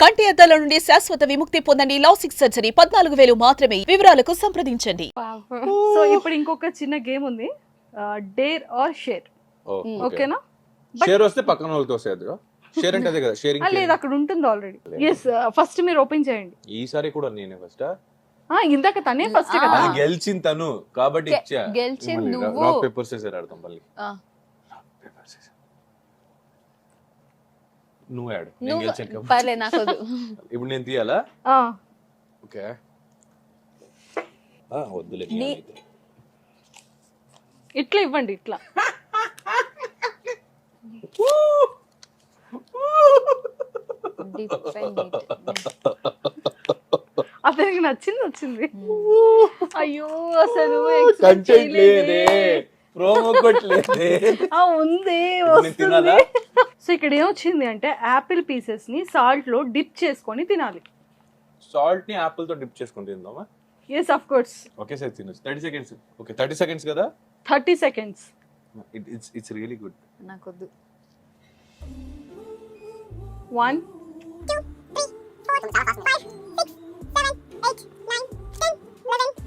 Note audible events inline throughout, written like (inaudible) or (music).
కంటి అద్దాల నుండి శాశ్వత విముక్తి పొందండి లాసిక్ సర్జరీ. పద్నాలుగు వేలు మాత్రమే. వివరాలకు సంప్రదించండి. సో (laughs) ఇప్పుడు ఇంకొక చిన్న గేమ్ ఉంది. Dare or share. ఓకేనా షేర్ వస్తే పక్కన వాళ్ళకి వస్తాయి షేర్ అంటే అదే కదా షేరింగ్ లేదు అక్కడ ఉంటుంది ఆల్రెడీ ఎస్ ఫస్ట్ మీరు ఓపెన్ చేయండి. ఈసారి కూడా నేనే ఫస్ట్ ఆ, ఇందాక తనే ఫస్ట్. కదా. అది గెలిచిన తను కాబట్టి ఇచ్చా. గెలిచింది నువ్వు. రాక్ పేపర్ చేసారు ఆడతాం మళ్ళీ. నువ్వు ఆడు నేను నువ్వు గెలిచాను కాబట్టి. పర్లే నాకు వద్దు. (laughs) ఇప్పుడు నేను తీయాలా ఆ, ఓకే వద్దులే. ఇట్లా ఇవ్వండి ఇట్లా. అతనికి నచ్చింది వచ్చింది అయ్యో అసలు expect కంటెంట్ చేయలేదే. లేదే ప్రోమో కొట్టలేదే ఆ ఉంది? వస్తుంది సో ఇక్కడ ఏమొచ్చింది అంటే యాపిల్ పీసెస్ని సాల్ట్లో డిప్ చేసుకొని తినాలి. సాల్ట్ని యాపిల్తో డిప్ చేసుకుని తిందామా? ఎస్ అఫ్ కోర్స్ ఒకేసారి తినొచ్చు. Thirty seconds. Okay thirty seconds కదా? Thirty seconds. It's it's really good నాకు వద్దు వన్ ఓడిపోయారు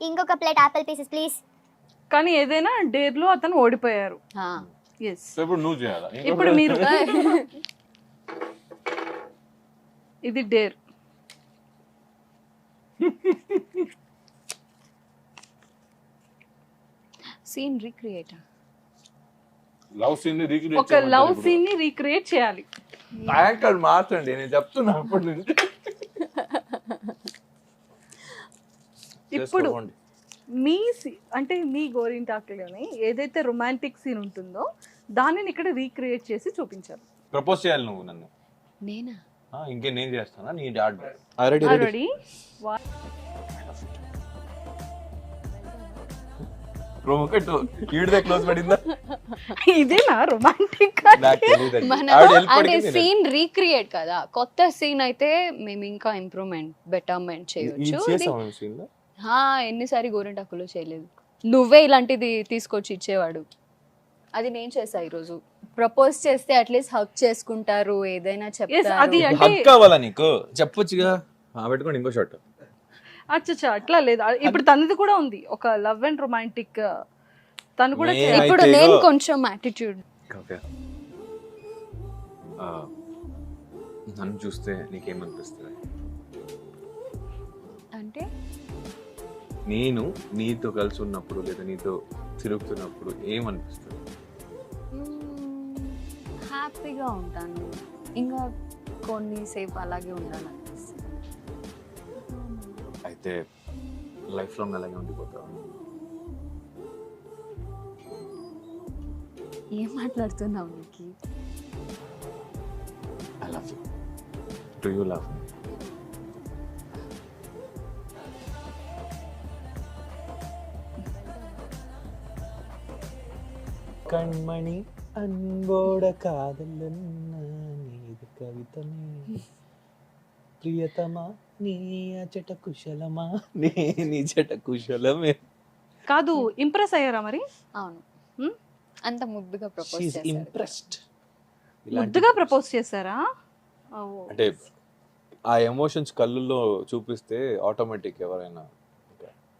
ఇంకొక ప్లేట్ ఇంకొక ఆపిల్ పీసెస్ ప్లీజ్. కానీ ఏదైనా డేర్లో అతను ఓడిపోయారు. ఆ. ఎస్ సో ఇప్పుడు నువ్వు చేయాలా? ఇప్పుడు మీరు. (laughs) ఇది dare. Scene recreate love scene recreate ఒక లవ్ సీన్ని రీక్రియేట్ చేయాలి. యాక్టర్ మార్చండి నేను చెప్తున్నా అప్పటి నుంచి. ఇప్పుడు. మీ అంటే మీ గోరింటాకులోని ఏదైతే రొమాంటిక్ సీన్ ఉంటుందో దానిని ఇక్కడ రీక్రియేట్ చేసి చూపించారు. ప్రపోజ్ చేయాలి నువ్వు నన్ను. నేనా? ఆ, ఇంకే నేను చేస్తానా? నీ డాడ్. రెడీ. ఆల్రెడీ ప్రోమో కట్టు ఈడిదే క్లోజ్ పడిందా? ఇదేనా రొమాంటిక్? అంటే సీన్ రీక్రియేట్ కదా. కొత్త సీన్ అయితే మేము ఇంకా ఇంప్రూవ్మెంట్ బెటర్మెంట్ చేయొచ్చు. ఎన్నిసారి గోరింటాకులో చేయలేదు. నువ్వే ఇలాంటిది తీసుకొచ్చి ఇచ్చేవాడు. అది నేను చేసా ఈరోజు. ప్రపోజ్ చేస్తే అట్లీస్ట్ హక్ చేసుకుంటారు ఏదైనా అది చెప్తారు. అంటే- హక్ కావాలా నీకు? చెప్పొచ్చుగా. ఆ, పెట్టుకోండి ఇంకో షాట్ అచ్చా అట్లా లేదు? ఇప్పుడు తనది కూడా ఉంది. ఒక లవ్ అండ్ రొమాంటిక్ తను కూడా మే- చేయాలి. ఇప్పుడు అయితే నేను ఇగో- కొంచెం యాటిట్యూడ్ ఓకే. ఆ, నన్ను చూస్తే నీకేమనిపిస్తుంది? అంటే? నేను నీతో కలిసి ఉన్నప్పుడు లేదా నీతో తిరుగుతున్నప్పుడు ఏమనిపిస్తుంది? హ్యాపీగా ఉంటాను. ఇంకా కొన్నిసేపు అలాగే ఉండాలి అయితే లైఫ్ లాంగ్ అలాగే ఉండిపోతావు? ఏం మాట్లాడుతున్నావు నీకు I love you do you love కண்మణి అన్బోడ కాదలన్న నీది కవితమే ప్రియతమా నీ అచట కుశలమా నే నిజట కుశలమే కాదు ఇంప్రెస్ అయ్యారా మరి అవును? అంత ముద్దుగా ప్రపోజ్ షీఈ్ చేశారు ఇంప్రెస్డ్ ముద్దుగా ప్రపోజ్ చేశారా ఓ. అంటే ఆ ఎమోషన్స్ కళ్ళల్లో చూపిస్తే ఆటోమేటిక్ ఎవరైనా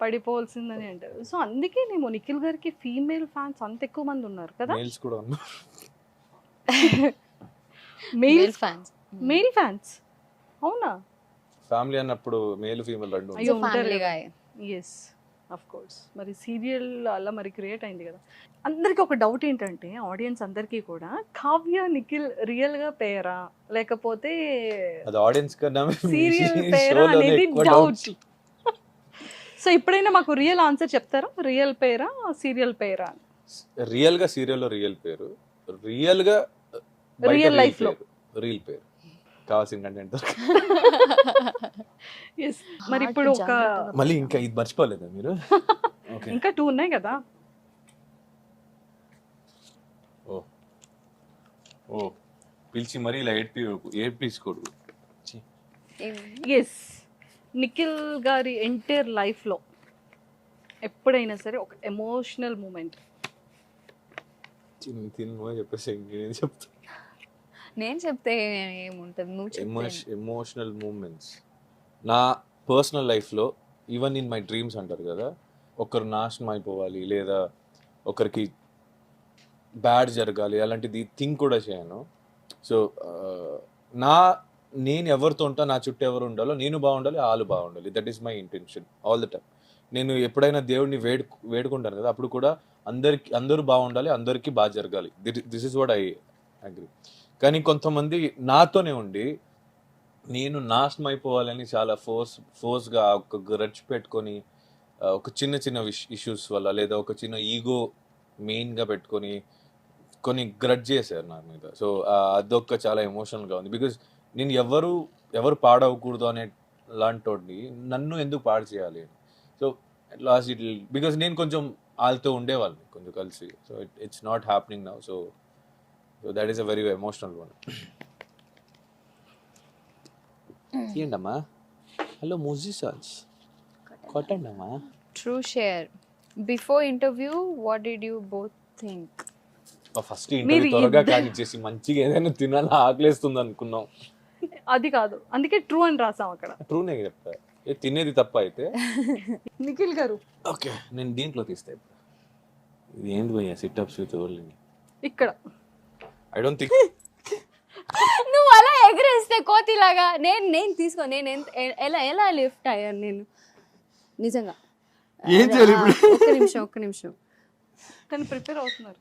పడిపోవాల్సిందని అంటారు. సో అందుకే నేను నిఖిల్ గారికి ఫీమేల్ ఫ్యాన్స్ అంత ఎక్కువ మంది ఉన్నారు కదా. కూడా ఉన్నారు. మెయిల్ ఫ్యాన్స్ మెయిల్ ఫ్యాన్స్ అవునా? ఫ్యామిలీ అన్నప్పుడు మేల్ ఫీమేల్ రెండు అయ్యో. ఉంటారు ఫ్యామిలీ కదా. గాయ ఎస్ అఫ్ కోర్స్ మరి సీరియల్ అలా మరి క్రియేట్ అయింది కదా. అందరికీ ఒక డౌట్ ఏంటంటే ఆడియన్స్ అందరికీ కూడా కావ్య నిఖిల్ రియల్గా పేరా? లేకపోతే అది ఆడియన్స్ కన్నా సీరియల్ (laughs) పేరా అనేది డౌట్ సో ఇప్పుడైనా మాకు రియల్ ఆన్సర్ చెప్తారా? రియల్ పేరా? సీరియల్ పేరా? రియల్గా సీరియల్లో రియల్ పేరు. రియల్గా Real life లో. రియల్ పేరు. కావాల్సిన కంటెంట్ ఎస్ (laughs) మరి ఇప్పుడు ఒక మళ్ళీ ఇంకా ఇది మర్చిపోలేదా మీరు? (laughs) ఓకే ఇంకా టూ ఉన్నాయి కదా? ఓ. ఓ. పిలిచి మరీ ఇలా ఏడ్పి ఏడ్పించకూడదు ఛీ. ఎస్ నిఖిల్ గారి ఎంటైర్ లైఫ్లో ఎప్పుడైనా సరే ఒక ఎమోషనల్ మూమెంట్ తిను తిను చెప్పేసి ఇంకేం చెప్తా. నేను చెప్తే ఏముంటది? నువ్వు ఎమోషనల్ మూమెంట్స్ నా పర్సనల్ లైఫ్లో ఈవెన్ ఇన్ మై డ్రీమ్స్ అంటారు కదా ఒకరు నాశనం అయిపోవాలి లేదా ఒకరికి బ్యాడ్ జరగాలి అలాంటిది థింక్ కూడా చేయను. సో నా నేను ఎవరితో ఉంటా నా చుట్టూ ఎవరు ఉండాలో నేను బాగుండాలి వాళ్ళు బాగుండాలి. That is my intention all the time నేను ఎప్పుడైనా దేవుడిని వేడు వేడుకుంటాను కదా అప్పుడు కూడా అందరికి అందరూ బాగుండాలి అందరికీ బాగా జరగాలి. This is what I agree కానీ కొంతమంది నాతోనే ఉండి నేను నాశనం అయిపోవాలని చాలా ఫోర్స్ ఫోర్స్గా ఒక గ్రడ్జ్ పెట్టుకొని ఒక చిన్న చిన్న ఇష్యూస్ వల్ల లేదా ఒక చిన్న ఈగో మెయిన్గా పెట్టుకొని కొన్ని గ్రడ్జ్ చేశారు నా మీద. సో అదొక చాలా ఎమోషనల్గా ఉంది. బికాజ్ నేను ఎవరు ఎవరు పాడవకూడదు అనే లాంటి నన్ను ఎందుకు పాడు చేయాలి? సో లాస్ట్ ఇట్ బికాజ్ నేను కొంచెం వాళ్ళతో ఉండేవాళ్ళని కొంచెం కలిసి. So it it's not happening now so so that is a very emotional one తీయండమ్మా. Hello మూజీసాన్స్ కొట్టండమ్మా. True share before interview what did you both think first interview త్వరగా కానిచ్చేసి మంచిగా ఏదైనా తినాలి ఆకలేస్తుంది అనుకున్నాం అది కాదు. అందుకే ట్రూ అని రాసాం అక్కడ. ట్రూనే చెప్తా ఏ తినేది తప్ప అయితే. (laughs) నిఖిల్ గారు. ఓకే నేను దీంట్లో తీస్తా ఇప్పుడు. ఇది ఏంటి భయ్యా సిట్అప్స్ విత్ ఇక్కడ. ఐ డోంట్ థింక్ నువ్వు అలా ఎగరేస్తే కోతిలాగా నేను నేను తీసుకో నేను ఎంత ఎ- ఎలా ఎలా లిఫ్ట్ అయ్యాను నేను? నిజంగా. ఏం చేయాలి ఇప్పుడు? ఆ, ఒక్క నిమిషం ఒక్క నిమిషం. తను ప్రిపేర్ అవుతున్నారు.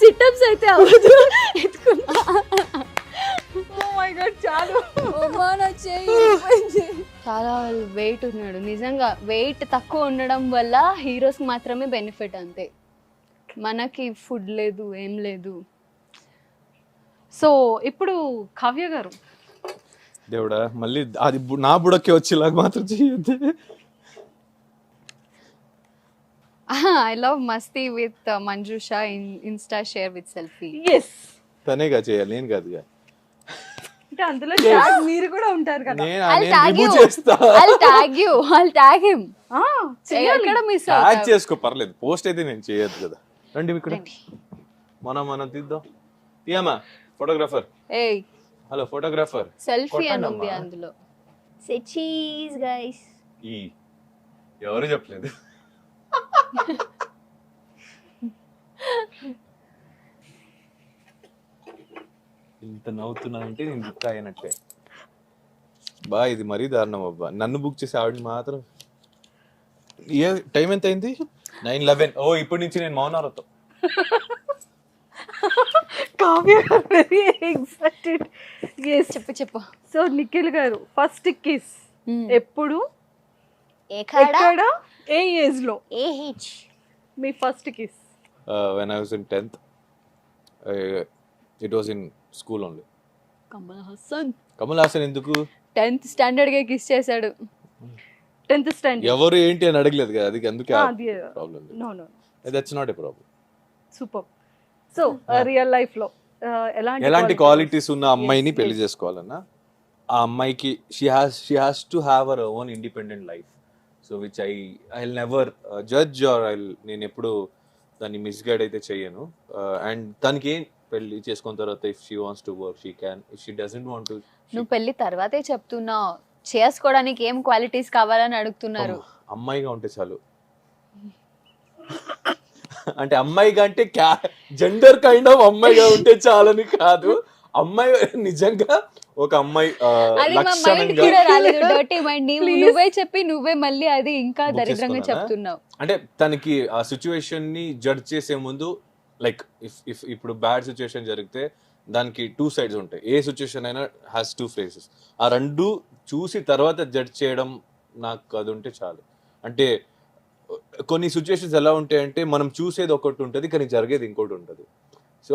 సిటప్స్ అయితే అవ్వదు ఎత్తుకున్నా ఓ మై గాడ్ చాలు వెయిట్ ఉన్నాడు. నిజంగా వెయిట్ తక్కువ ఉండడం వల్ల హీరోస్ మాత్రమే బెనిఫిట్ అంతే. మనకి ఫుడ్ లేదు ఏం లేదు. సో ఇప్పుడు కావ్య గారు. దేవుడా మళ్ళీ అది నా బుడకి వచ్చేలాగా మాత్రం చేయొద్దు. I love Masti with Manjusha in Insta share with selfie yes తనేగా చేయాలి నేను కాదుగా అంటే అందులో tag మీరు కూడా ఉంటారు కదా. నేను I'll నేను tag రిమూవ్ you. చేస్తా. I'll tag you. I'll tag him. ఆ, చెయ్యాలి. ఎక్కడ మిస్ ట్యాగ్ చేసుకో పర్లేదు. పోస్ట్ అయితే నేను చేయొద్దు కదా. రండి ఇక్కడ మనం మనం తీద్దాం. తీయమ్మా ఫోటోగ్రాఫర్ ఏయ్. హలో ఫోటోగ్రాఫర్ సెల్ఫీ అని ఉంది కొట్టండమ్మా. అందులో. Say cheese, guys. ఈ. ఎవరు చెప్పలేదు. ఇంత నవ్వుతున్నానంటే నేను బుక్ అయినట్టే. బా ఇది మరీ దారుణం అబ్బా. నన్ను బుక్ చేసి ఆవిడ మాత్రం ఏ టైం ఎంత అయింది నైన్ లెవెన్. ఓ ఇప్పటి నుంచి నేను మౌనారతో. కావ్య ఎస్ చెప్పు చెప్పు. సో నిఖిల్ గారు ఫస్ట్ కిస్ Hmm. ఎప్పుడు? ఎక్కడ? ఏ ఏజ్లో AH. Me first kiss. When I was in tenth it was in school only Kamal Haasan. Kamal Haasan ఎందుకు? టెన్త్ స్టాండర్డ్గా కిస్ చేశాడు. Tenth standard. ఎవరు ఏంటి అని అడగలేదు కదా అది అందుకే అది problem no no that's not a problem super so real లైఫ్లో uh, ఎలాంటి ఎలాంటి? క్వాలిటీస్ ఉన్న అమ్మాయిని పెళ్ళి. చేసుకోవాలన్నా ఆ అమ్మాయికి she has she has to have our own independent life so which I I never judge or I నేను ఎప్పుడు దాన్ని మిస్గైడ్ అయితే చెయ్యను. అండ్ తనకి ఏం పెళ్ళి చేసుకున్న తర్వాత if she wants to work she can if she doesn't want to నువ్వు పెళ్ళి తర్వాతే చెప్తున్నావు. చేసుకోవడానికి ఏం క్వాలిటీస్ కావాలని అడుగుతున్నారు? అమ్మాయిగా ఉంటే చాలు. (laughs) అంటే అమ్మాయిగా అంటే జెండర్ కైండ్ ఆఫ్ అమ్మాయిగా ఉంటే చాలని కాదు. అమ్మాయి నిజంగా ఒక అమ్మాయి. (laughs) నువ్వే చెప్పి నువ్వే మళ్ళీ అది ఇంకా దరిద్రంగా? చెప్తున్నావు. అంటే తనకి ఆ సిచ్యువేషన్ని జడ్జ్ చేసే ముందు లైక్ ఇఫ్ ఇఫ్ ఇప్పుడు బ్యాడ్ సిచ్యువేషన్ జరిగితే దానికి టూ సైడ్స్ ఉంటాయి. ఏ సిచ్యువేషన్ అయినా హ్యాస్ టూ ఫేసెస్ ఆ రెండు చూసి తర్వాత జడ్జ్ చేయడం నాకు అది ఉంటే చాలు. అంటే కొన్ని సిచ్యువేషన్స్ ఎలా ఉంటాయంటే మనం చూసేది ఒకటి ఉంటుంది కానీ జరిగేది ఇంకోటి ఉంటుంది. సో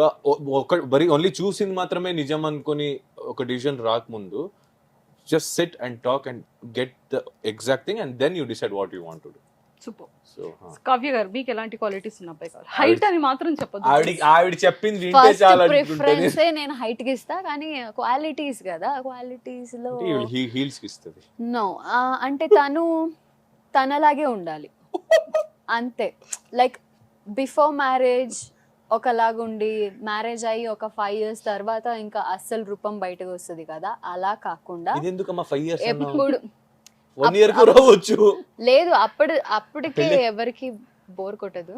ఒక మరి ఓన్లీ చూసింది మాత్రమే నిజం అనుకొని ఒక డిసిజన్ రాకముందు just sit and talk and get the exact thing and then you decide what you want to do super so Kavya garu మీకు ఎలాంటి క్వాలిటీస్ ఉన్న అబ్బాయి కావాలి? హైట్ అని మాత్రం చెప్పదు ఆవిడ ఆవిడ చెప్పింది వింటే చాలా ప్రిఫరెన్స్ నేను హైట్కి ఇస్తా కానీ క్వాలిటీస్ కదా క్వాలిటీస్లో హీల్స్కి ఇస్తుంది. నో అంటే తను తనలాగే ఉండాలి. అంతే. లైక్ బిఫోర్ మ్యారేజ్ ఒకలాగుండి మ్యారేజ్ అయ్యి ఒక ఫైవ్ ఇయర్స్ తర్వాత ఇంకా అస్సలు రూపం బయటకు వస్తుంది కదా అలా కాకుండా ఇది ఎందుకమ్మా ఫైవ్ ఇయర్స్ ఎప్పుడు వన్ ఇయర్కు రావచ్చు. లేదు అప్పుడు అప్పటికే ఎవరికి బోర్ కొట్టదు.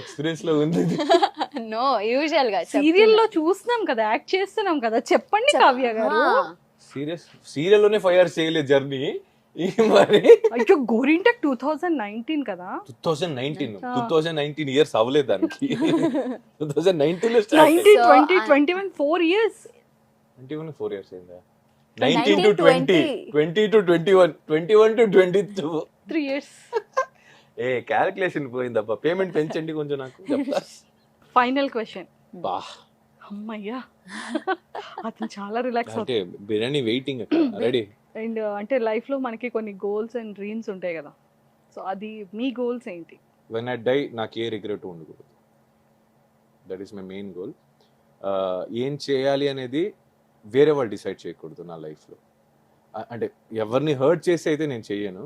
ఎక్స్పీరియన్స్లో ఉంది. (laughs) నో యూజువల్గా సీరియల్లో చూస్తున్నాం కదా యాక్ట్ చేస్తున్నాం కదా. చెప్పండి కావ్య గారు. సీరియస్ సీరియల్లోనే ఫైవ్ ఇయర్స్ చేయలేదు జర్నీ మరి? అయ్యో గోరింటెక్ టూ థౌజండ్ నైన్టీన్ కదా? Two thousand nineteen. Two thousand nineteen years అవ్వలేదు దానికి. టూ థౌజండ్ నైన్టీన్లో nineteen twenty twenty one four years twenty one four years అయిందా nineteen to 19 twenty 20. Twenty to twenty one twenty one to twenty two three years A calculation పోయిందప్ప payment పెంచండి కొంచెం నాకు. చెప్తా final question బా. అమ్మయ్యా. (laughs) అతను చాలా రిలాక్స్ అంటే అవుతుంది బిర్యానీ వెయిటింగ్ రెడీ (clears throat) అండ్ అంటే లైఫ్లో మనకి కొన్ని గోల్స్ అండ్ డ్రీమ్స్ ఉంటాయి కదా. సో అది మీ గోల్స్ ఏంటి? వెన్ ఐ డై నాకు ఏ రిగ్రెట్ ఉండకూడదు. That is my main goal ఏం చేయాలి అనేది వేరే వాళ్ళు డిసైడ్ చేయకూడదు నా లైఫ్లో. అంటే ఎవరిని హర్ట్ చేసి అయితే నేను చెయ్యను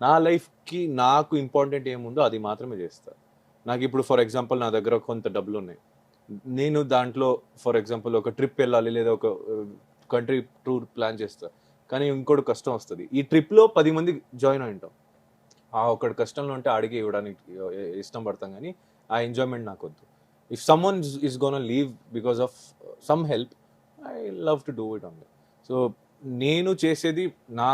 నా లైఫ్కి నాకు ఇంపార్టెంట్ ఏముందో అది మాత్రమే చేస్తా. నాకు ఇప్పుడు ఫర్ ఎగ్జాంపుల్ నా దగ్గర కొంత డబ్బులు ఉన్నాయి. నేను దాంట్లో ఫర్ ఎగ్జాంపుల్ ఒక ట్రిప్ వెళ్ళాలి లేదా ఒక కంట్రీ టూర్ ప్లాన్ చేస్తాను కానీ ఇంకోటి కష్టం వస్తుంది. ఈ ట్రిప్లో పది మంది జాయిన్ అయి ఉంటాం ఆ ఒకటి కష్టంలో ఉంటే అడిగి ఇవ్వడానికి ఇష్టం పడతాం కానీ ఆ ఎంజాయ్మెంట్ నాకు వద్దు. If someone is gonna leave because of some help I love to do it only so నేను చేసేది నా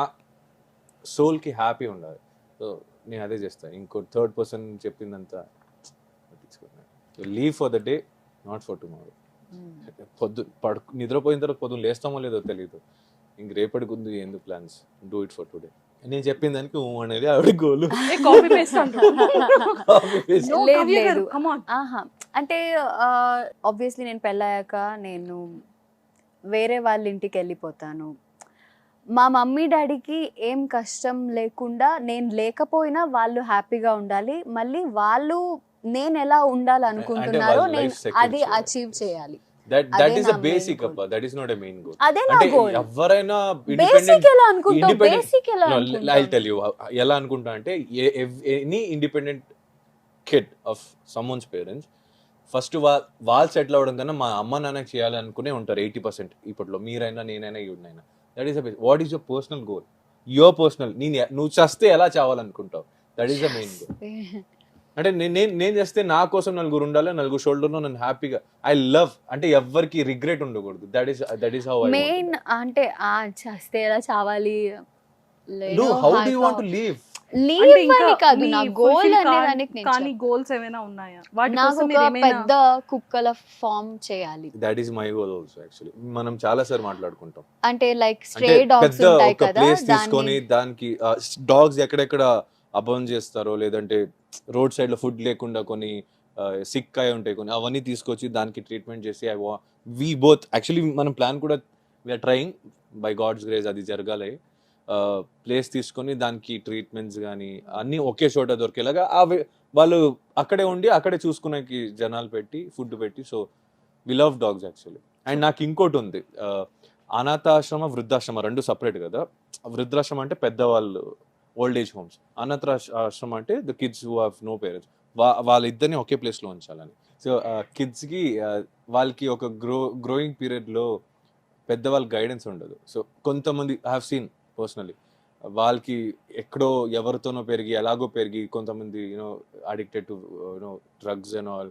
సోల్కి హ్యాపీ ఉండాలి. సో నేను అదే చేస్తాను ఇంకో థర్డ్ పర్సన్ చెప్పిందంతా live for the day not for tomorrow పొద్దు పడు నిద్రపోయిన తర్వాత పొద్దున్న లేస్తామో లేదో తెలియదు ఇంక రేపటికి ఉంది ఎందుకు plans do it for today నేను చెప్పిన దానికి ఊ అనేది ఆవిడ గోలు. కాపీ పేస్ట్ లేదు. ఆహా. అంటే ఆబ్వియస్లీ నేను పెళ్ళాక నేను వేరే వాళ్ళ ఇంటికి వెళ్ళిపోతాను. మా మమ్మీ డాడీకి ఏం కష్టం లేకుండా నేను లేకపోయినా వాళ్ళు హ్యాపీగా ఉండాలి. మళ్ళీ వాళ్ళు నేను ఎలా ఉండాలనుకుంటున్నారో నేను అది. అచీవ్ చేయాలి. దట్ నా అ బేసిక్. అప్ప that is not a main goal అదే నా అంటే గోల్ ఎవరైనా బేసిక్ ఎలా independent- బేసిక్ ఎలా ఐ అనుకుంటావు? టెల్ యూ ఎలా అనుకుంటా అంటే any independent kid of someone's parents first వా వాళ్ళు సెటిల్ అవ్వడం కన్నా మా అమ్మ నాన్నకి చేయాలనుకునే ఉంటారు ఎయిటీ పర్సెంట్ ఇప్పట్లో. మీరైనా నేనైనా ఈవిడనైనా. That is what is your personal goal your personal నేను నువ్వు చస్తే ఎలా చావాలనుకుంటావు? That is the main goal అంటే నేను నేను నేను చేస్తే నా కోసం నలుగురు ఉండాలి నలుగురు షోల్డర్లో నన్ను హ్యాపీగా ఐ లవ్ అంటే ఎవ్వరికి రిగ్రెట్ ఉండకూడదు. That is that is how I main అంటే ఆ చేస్తే ఎలా చావాలి? How do you want to live live అంటే ఇంకా అని కాదు నా గోల్ fulfill అనే కా- దానికి నేను కానీ. గోల్స్ ఏమైనా ఉన్నాయా? వాటి నాకు కోసం ఒక మీరు ఏమైనా పెద్ద కుక్కల ఫామ్ చేయాలి. That is my goal also actually మనం చాలా సార్లు మాట్లాడుకుంటాం. అంటే లైక్ స్ట్రే డాగ్స్ ఉంటాయి కదా ప్లేస్ తీసుకొని దానికి డాగ్స్ ఎక్కడెక్కడ అబౌన్ చేస్తారో లేదంటే రోడ్ సైడ్లో ఫుడ్ లేకుండా కొన్ని సిక్ అయి ఉంటాయి కొన్ని అవన్నీ తీసుకొచ్చి దానికి ట్రీట్మెంట్ చేసి ఐ వా వి బోత్ యాక్చువల్లీ మనం ప్లాన్ కూడా we are trying by god's grace అది జరగాలి. ప్లేస్ తీసుకొని దానికి ట్రీట్మెంట్స్ కానీ అన్నీ ఒకే చోట దొరికేలాగా అవి వాళ్ళు అక్కడే ఉండి అక్కడే చూసుకునేకి జనాలు పెట్టి ఫుడ్ పెట్టి so we love dogs actually. And నాకు ఇంకోటి ఉంది అనాథాశ్రమ వృద్ధాశ్రమ రెండు సపరేట్ కదా వృద్ధాశ్రమం అంటే పెద్దవాళ్ళు ఓల్డ్ ఏజ్ హోమ్స్. అనాథ ఆశ్రమం అంటే the kids who have no parents. వా వాళ్ళిద్దరిని ఒకే ప్లేస్లో ఉంచాలని. సో కిడ్స్కి వాళ్ళకి ఒక గ్రో గ్రోయింగ్ పీరియడ్లో పెద్దవాళ్ళ గైడెన్స్ ఉండదు. సో కొంతమంది ఐ హావ్ సీన్ పర్సనలీ వాళ్ళకి ఎక్కడో ఎవరితోనో పెరిగి ఎలాగో పెరిగి కొంతమంది you know addicted to you know drugs and all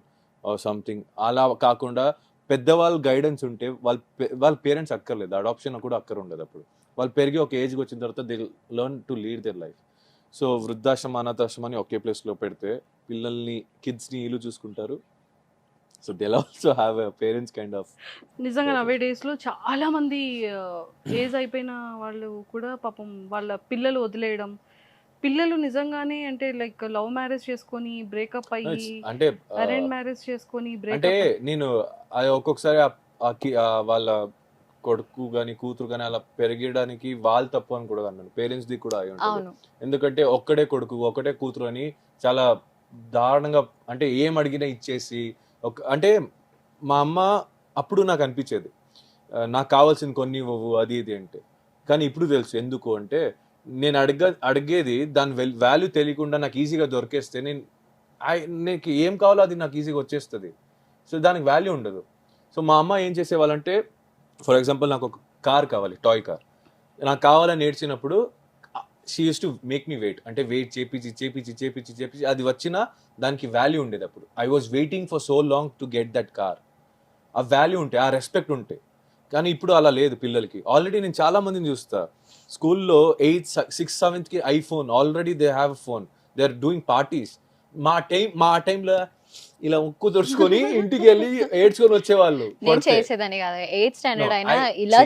something అలా కాకుండా పెద్దవాళ్ళ గైడెన్స్ ఉంటే వాళ్ళ వాళ్ళ పేరెంట్స్ అక్కర్లేదు. అడాప్షన్ కూడా అక్కర్ ఉండదు అప్పుడు. వాళ్ళు పెరిగి ఒక ఏజ్కి వచ్చిన తర్వాత they learn to lead their life so వృద్ధాశ్రమ అనాథాశ్రమాన్ని ఒకే ప్లేస్లో పెడితే పిల్లల్ని కిడ్స్ని ఇల్లు చూసుకుంటారు. So they also have a parents kind of నిజంగా నవే డేస్లో చాలా మంది ఏజ్ అయిపోయిన వాళ్ళు కూడా పాపం వాళ్ళ పిల్లలు వదిలేయడం. పిల్లలు నిజంగానే అంటే లైక్ లవ్ మ్యారేజ్ చేసుకొని బ్రేకప్ అయ్యి అంటే అరేంజ్ మ్యారేజ్ చేసుకొని అంటే బ్రేకప్ నేను ఒక్కొక్కసారి వాళ్ళ కొడుకు కానీ కూతురు కానీ అలా పెరగడానికి వాళ్ళు తప్పు అని కూడా అన్నాను పేరెంట్స్ ది కూడా అయి ఉంటుంది. అవును. ఎందుకంటే ఒక్కడే కొడుకు ఒక్కటే కూతురు అని చాలా దారుణంగా అంటే ఏం అడిగినా ఇచ్చేసి ఒక అంటే మా అమ్మ అప్పుడు నాకు అనిపించేది. నాకు కావాల్సిన కొన్ని ఇవ్వవు అది ఇది అంటే. కానీ ఇప్పుడు తెలుసు ఎందుకు అంటే నేను అడగ అడిగేది దాని వాల్యూ తెలియకుండా నాకు ఈజీగా దొరికేస్తే నేను నీకు ఏం కావాలో అది నాకు ఈజీగా వచ్చేస్తుంది. సో దానికి వాల్యూ ఉండదు. సో మా అమ్మ ఏం చేసేవాళ్ళంటే ఫర్ ఎగ్జాంపుల్ నాకు ఒక కార్ కావాలి టాయ్ కార్ నాకు కావాలని ఏడ్చినప్పుడు she used to make me wait అంటే వెయిట్ చేపించి చేపించి చేపించి చేపించి అది వచ్చినా దానికి వాల్యూ ఉండేది అప్పుడు. I was waiting for so long to get that car ఆ వాల్యూ ఉంటే ఆ రెస్పెక్ట్ ఉంటే. కానీ ఇప్పుడు అలా లేదు పిల్లలకి. ఆల్రెడీ నేను చాలా మందిని చూస్తా. స్కూల్లో eighth six సెవెంత్కి iPhone already they have phone they are doing parties మా టైం మా టైంలో ఇలా ఉక్కు తుడుచుకొని ఇంటికి వెళ్ళి ఏడ్చుకొని వచ్చేవాళ్ళు నేను కొడితే. చేసేదని కాదు ఎయిత్ స్టాండర్డ్ అయినా ఇలా